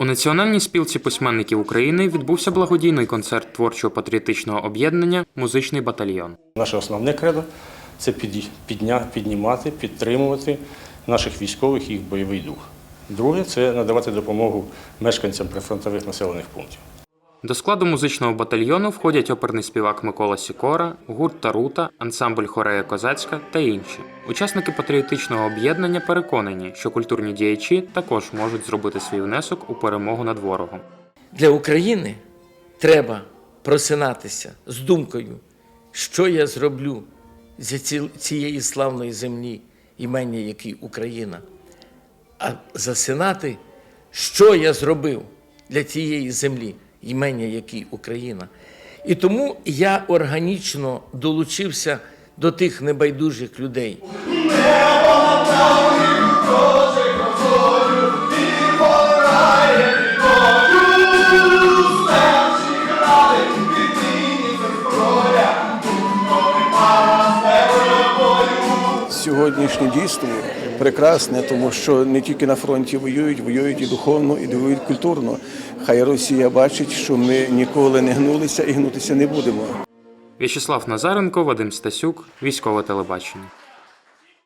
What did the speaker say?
У Національній спілці письменників України відбувся благодійний концерт творчого патріотичного об'єднання Музичний батальйон. Наше основне кредо це підня- піднімати, підтримувати наших військових і їх бойовий дух. Друге це надавати допомогу мешканцям прифронтових населених пунктів. До складу музичного батальйону входять оперний співак Микола Сікора, гурт Тарута, ансамбль Хорея Козацька та інші. Учасники патріотичного об'єднання переконані, що культурні діячі також можуть зробити свій внесок у перемогу над ворогом. Для України треба просинатися з думкою, що я зроблю ці- цієї славної землі, імення якій Україна, а засинати, що я зробив для тієї землі, імення якій Україна. І тому я органічно долучився до тих небайдужих людей. Сьогоднішнє дійство прекрасне, тому що не тільки на фронті воюють, воюють і духовно, і воюють культурно. Хай Росія бачить, що ми ніколи не гнулися і гнутися не будемо. В'ячеслав Назаренко, Вадим Стасюк, військове телебачення.